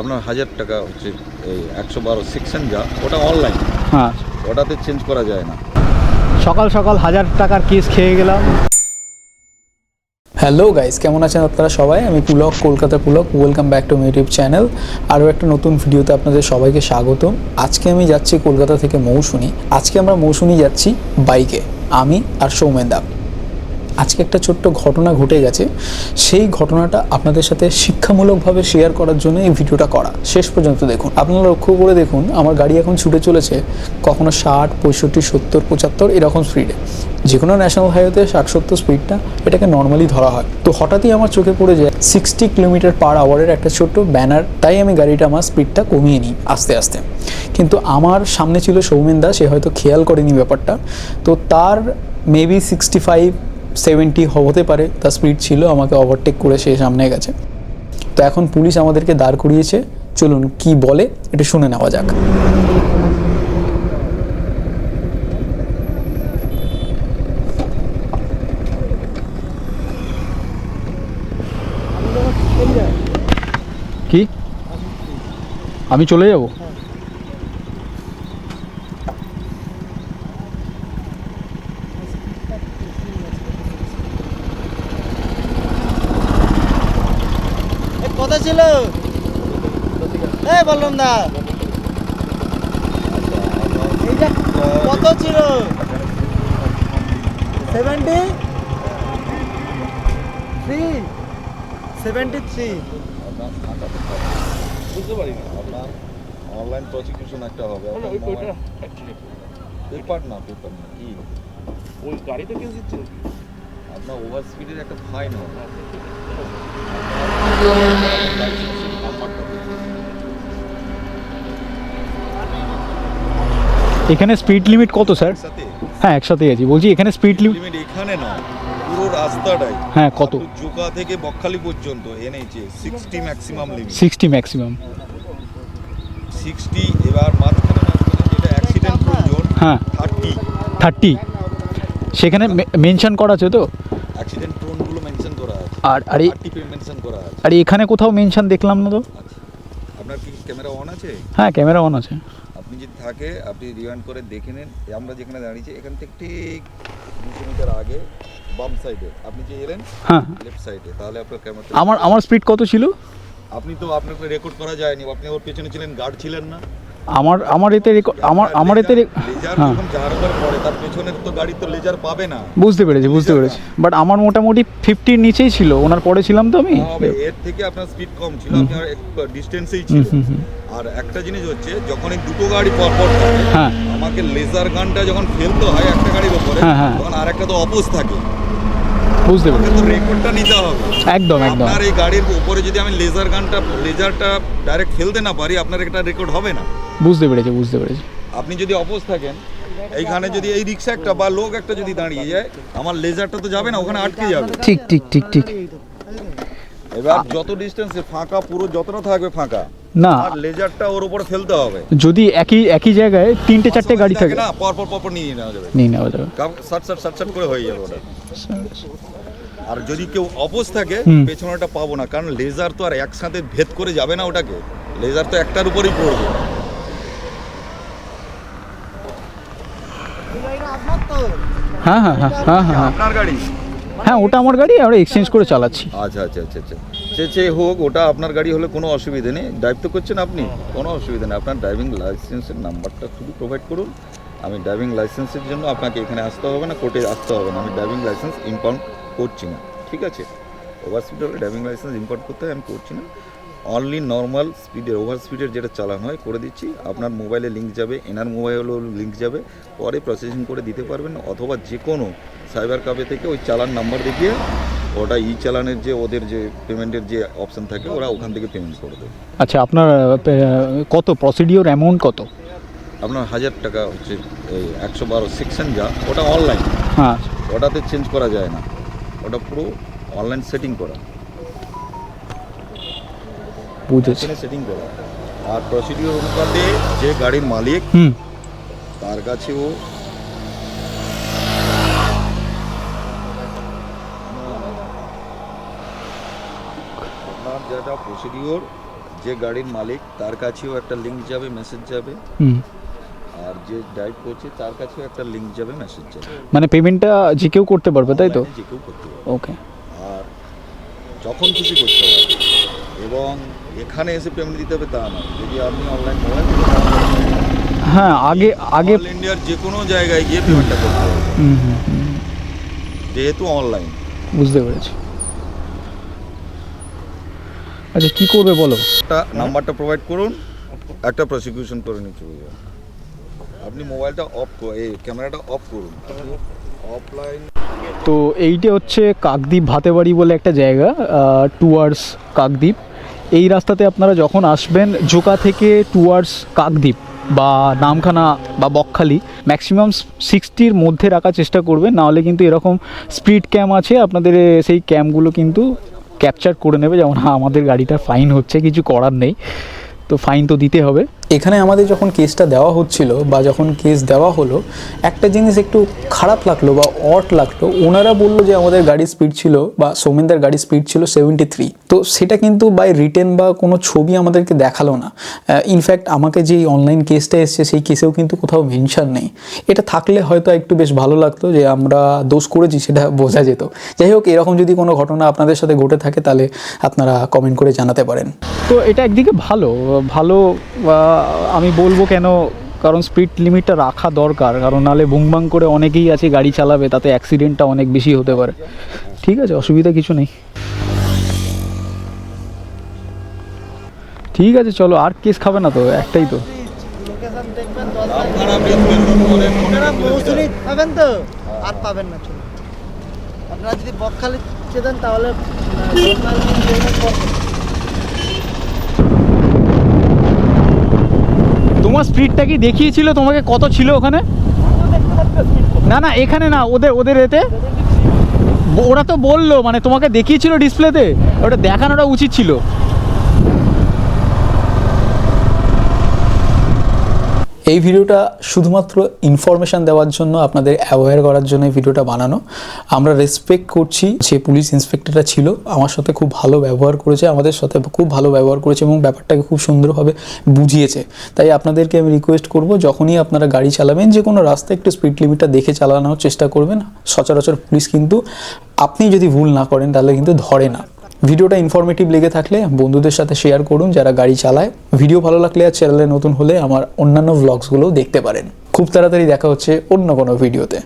আপনার হাজার টাকা হচ্ছে এই একশো বারো সেকশন যা ওটা অনলাইন হ্যাঁ। ওটাতে চেঞ্জ করা যায় না। সকাল সকাল হাজার টাকার কেস খেয়ে গেলাম। হ্যালো গাইস কেমন আছেন আপনারা সবাই? আমি Pulak Kolkata Pulak. Welcome back to my YouTube channel আরও একটা নতুন ভিডিওতে আপনাদের সবাইকে স্বাগতম। আজকে আমি যাচ্ছি কলকাতা থেকে মৌসুনি আজকে আমরা মৌসুনি যাচ্ছি বাইকে। আমি আর সৌমেনদা আজকে একটা ছোট্ট ঘটনা ঘটে গেছে। সেই ঘটনাটা আপনাদের সাথে শিক্ষামূলকভাবে শেয়ার করার জন্য এই ভিডিওটা করা। শেষ পর্যন্ত দেখুন। আপনারা লক্ষ্য করে দেখুন, আমার গাড়ি এখন ছুটে চলেছে কখনো ষাট, পঁয়ষট্টি, সত্তর, পঁচাত্তর এরকম স্পিডে যে কোনো ন্যাশনাল হাইওয়েতে ষাট, সত্তর স্পিডটা এটাকে নর্মালি ধরা হয়। তো হঠাৎই আমার চোখে পড়ে যায় সিক্সটি কিলোমিটার পার আওয়ারের একটা ছোট্ট ব্যানার তাই আমি গাড়িটা, আমার স্পিডটা কমিয়ে নিই আস্তে আস্তে। কিন্তু আমার সামনে ছিল সৌমেন দা, সে হয়তো খেয়াল করেনি ব্যাপারটা। তো তার মেবি সিক্সটি ফাইভ সেভেন্টি হতে পারে তার স্পিড ছিল, আমাকে ওভারটেক করে সে সামনে গেছে। তো এখন পুলিশ আমাদেরকে দাঁড় করিয়েছে। চলুন কি বলে, এটা শুনে নেওয়া যাক। কি? আমি চলে যাব? কত ছিল? এই বললাম দা এইটা কত ছিল? সেভেন্টি থ্রি সেভেন্টি থ্রি বুঝতে পারি না। আপনার অনলাইন প্রসিকিউশন একটা হবে পেপার না পেপার না কি? ওই গাড়িতে কেস দিচ্ছে? আপনার ওভার স্পিডের একটা ফাইন হবে। এখানে স্পিড লিমিট কত স্যার হ্যাঁ একসাথেই আছি। বলছি এখানে স্পিড লিমিট এখানে না পুরো রাস্তাটাই। হ্যাঁ কত? জোকা থেকে বকখালি পর্যন্ত এনেছে sixty maximum limit sixty maximum sixty এবার মাঝখানে মাঝখানে যেটা অ্যাক্সিডেন্ট জোন হ্যাঁ। থার্টি থার্টি সেখানে মেনশন করা আছে তো অ্যাক্সিডেন্ট প্রোনগুলো মেনশন করা আছে আর আর মেনশন করা আছে। আর এখানে কোথাও মেনশন দেখলাম না তো। আচ্ছা। আপনার কি ক্যামেরা অন আছে? হ্যাঁ ক্যামেরা অন আছে। আপনি যদি থাকে আপনি রিওয়াইন্ড করে দেখে নেন। আমরা যেখানে দাঁড়িয়েছি এখান থেকে ঠিক দুশো মিটার আগে বাম সাইডে আপনি যে এলেন? হ্যাঁ। লেফট সাইডে তাহলে আপনার ক্যামেরা আমার আমার স্পিড কত ছিল? আপনি তো আপনাকে রেকর্ড করা যায়নি। আপনি ওর পেছনে ছিলেন গার্ড ছিলেন না। আমার আমার এতে আমার আমার এতে হ্যাঁ। যখন যার উপর তার পেছনে তো গাড়ি তো লেজার পাবে না। বুঝতে পেরেছি বুঝতে পেরেছি। বাট আমার মোটামুটি ফিফটির নিচেই ছিল ওনার পরে ছিলাম তো আমি। হবে এর থেকে আপনার স্পিড কম ছিল আপনার ডিস্টেন্সেই ছিল। আর একটা জিনিস হচ্ছে যখন এই দুটো গাড়ি পর পর থাকে হ্যাঁ। আমাকে লেজার গানটা যখন ফেলতে হয় একটা গাড়ির উপরে হ্যাঁ, হ্যাঁ। তখন আরেকটা তো অপোজ থাকে। বুঝতে পেরেছি। রেকর্ডটা নিতে হবে। একদম একদম। আপনার এই গাড়ির উপরে যদি আমি লেজার গানটা লেজারটা ডাইরেক্ট ফেলতে না পারি আপনার একটা রেকর্ড হবে না। বুঝতে পেরেছি বুঝতে পেরেছি। আপনি যদি অপোজ থাকেন এইখানে যদি এই রিক্সা একটা বা লোক একটা যদি দাঁড়িয়ে যায় আমার লেজারটা তো যাবে না ওখানে আটকে যাবে। ঠিক ঠিক ঠিক ঠিক। এবার যত ডিস্টেন্সে ফাঁকা পুরো যতটা থাকবে ফাঁকা না। আর লেজারটা ওর উপরে ফেলতে হবে। যদি একই একই জায়গায় তিনটে চারটে গাড়ি থাকে না পর পর পর নিয়ে নেওয়া যাবে। নিয়ে নেওয়া যাবে। সাট সাট সাট সাট করে হয়ে যাবে ওটা। আর যদি কেউ অপোজ থাকে। পেছনেটা পাবো না। কারণ লেজার তো আর একসাথে ভেদ করে যাবে না ওটাকে। লেজার তো একটার উপরেই পড়বে। হ্যাঁ হ্যাঁ হ্যাঁ হ্যাঁ হ্যাঁ। হ্যাঁ আপনার গাড়ি? হ্যাঁ ওটা আমার গাড়ি আমরা এক্সচেঞ্জ করে চালাচ্ছি। আচ্ছা আচ্ছা আচ্ছা আচ্ছা। সে সে হোক ওটা আপনার গাড়ি হলে কোনো অসুবিধা নেই। ড্রাইভ তো করছেন আপনি? কোনো অসুবিধা নেই। আপনার ড্রাইভিং লাইসেন্সের নাম্বারটা শুধু প্রোভাইড করুন। আমি ড্রাইভিং লাইসেন্সের জন্য আপনাকে এখানে আসতে হবে না কোর্টে আসতে হবে না। আমি ড্রাইভিং লাইসেন্স ইম্পাউন্ড করছি না, ঠিক আছে? ওভার স্পিড হলে ড্রাইভিং লাইসেন্স ইম্পাউন্ড করতে হয়, আমি করছি না। অনলি নর্মাল স্পিডের ওভার স্পিডের যেটা চালান হয়, করে দিচ্ছি। আপনার মোবাইলে লিঙ্ক যাবে, এনার মোবাইলেও লিঙ্ক যাবে। পরে প্রসেসিং করে দিতে পারবেন অথবা যে কোনো সাইবার কাফে থেকে ওই চালান নাম্বার দেখিয়ে ওটা ই চালানের যে, ওদের যে পেমেন্টের যে অপশন থাকে, ওরা ওখান থেকে পেমেন্ট করে দেবে। আচ্ছা আপনার কত? প্রসিডিওর অ্যামাউন্ট কত? আপনার হাজার টাকা হচ্ছে এই একশো বারো সেকশন যা ওটা অনলাইন হ্যাঁ। ওটাতে চেঞ্জ করা যায় না। ওটা পুরো অনলাইন সেটিং করা। বুঝেছি। সেটিং করা। আর প্রসিডিওর অনুপাতে যে গাড়ির মালিক তার কাছে ও আপনার যেটা প্রসিডিওর যে গাড়ির মালিক তার কাছেও একটা লিঙ্ক যাবে মেসেজ যাবে। আর যে ড্রাইভ করছে তার কাছেও একটা লিঙ্ক যাবে মেসেজ যাবে। মানে পেমেন্টটা যে কেউ করতে পারবে তাই তো? যে কেউ করতে পারবে। ওকে আর যখন খুশি করতে পারবে এবং এখানে এসে পেমেন্ট দিতে হবে তা না যদি আপনি অনলাইন মোবাইল হ্যাঁ আগে আগে ইন্ডিয়ার যে কোনো জায়গায় গিয়ে পেমেন্টটা করতে পারবে হুম হুম হুম, যেহেতু অনলাইন বুঝতে পেরেছি। আচ্ছা কি করবে বলো? একটা নাম্বারটা প্রোভাইড করুন। একটা প্রসিকিউশন করে নিয়ে চলে আপনি মোবাইলটা অফ এই ক্যামেরাটা অফ করুন। অফলাইন তো এইটা হচ্ছে কাকদ্বীপ ভাতেবাড়ি বলে একটা জায়গা টুয়ার্ডস কাকদ্বীপ। এই রাস্তাতে আপনারা যখন আসবেন, জোকা থেকে টুয়ার্ডস কাকদ্বীপ বা নামখানা বা বকখালি ম্যাক্সিমাম সিক্সটির মধ্যে রাখার চেষ্টা করবেন নাহলে কিন্তু এরকম স্পিড ক্যাম আছে, আপনাদের সেই ক্যামগুলো কিন্তু ক্যাপচার করে নেবে, যেমন হ্যাঁ আমাদের গাড়িটা ফাইন হচ্ছে, কিছু করার নেই। তো ফাইন তো দিতে হবে। এখানে আমাদের যখন কেসটা দেওয়া হচ্ছিল বা যখন কেস দেওয়া হলো, একটা জিনিস একটু খারাপ লাগল বা অট লাগল। ওনারা বলল যে আমাদের গাড়ির স্পিড ছিল বা সৌমেনদার গাড়ির স্পিড ছিল সেভেন্টি থ্রি তো সেটা কিন্তু বাই রিটেন বা কোনো ছবি আমাদেরকে দেখাল না। ইনফ্যাক্ট আমাকে যেই অনলাইন কেসটা এসছে, সেই কেসেও কিন্তু কোথাও মেনশন নেই। এটা থাকলে হয়তো একটু বেশ ভালো লাগতো যে আমরা দোষ করেছি, সেটা বোঝা যেত। যাই হোক, এরকম যদি কোনো ঘটনা আপনাদের সাথে ঘটে থাকে, তাহলে আপনারা কমেন্ট করে জানাতে পারেন। তো এটা একদিকে ভালো ভালো আমি বলব কেন? কারণ স্পিড লিমিটটা রাখা দরকার। কারণ নাহলে বুংবাং করে অনেকেই আছে গাড়ি চালাবে, তাতে অ্যাক্সিডেন্টটা অনেক বেশি হতে পারে। ঠিক আছে, অসুবিধা কিছু নেই। ঠিক আছে, চলো, আর কেস খাবে না তো, একটাই তো। আপনারা যদি বকখালি যেতেন তাহলে তোমার স্পিডটা কি দেখিয়েছিল? তোমাকে কত ছিল ওখানে? না না, এখানে না, ওদের ওদের এতে। ওরা তো বলল মানে তোমাকে দেখিয়েছিল ডিসপ্লেতে ওটা দেখানোটা উচিত ছিল। এই ভিডিওটা শুধুমাত্র ইনফরমেশন দেওয়ার জন্য, আপনাদের অ্যাওয়্যার করার জন্য এই ভিডিওটা বানানো। আমরা রেসপেক্ট করছি যে পুলিশ ইন্সপেক্টরটা ছিল, আমার সাথে খুব ভালো ব্যবহার করেছে, আমাদের সাথে খুব ভালো ব্যবহার করেছে এবং ব্যাপারটাকে খুব সুন্দরভাবে বুঝিয়েছে। তাই আপনাদেরকে আমি রিকোয়েস্ট করব, যখনই আপনারা গাড়ি চালাবেন, যে কোনো রাস্তায় একটু স্পিড লিমিটটা দেখে চালানোর চেষ্টা করবেন। সচরাচর পুলিশ কিন্তু আপনি যদি ভুল না করেন, তাহলে কিন্তু ধরে না। ভিডিওটা ইনফরমেটিভ লেগে থাকলে বন্ধুদের সাথে শেয়ার করুন, যারা গাড়ি চালায়। ভিডিও ভালো লাগলে আর চ্যানেলে নতুন হলে আমার অন্যান্য ভ্লগসগুলোও দেখতে পারেন। খুব তাড়াতাড়ি দেখা হচ্ছে অন্য কোনো ভিডিওতে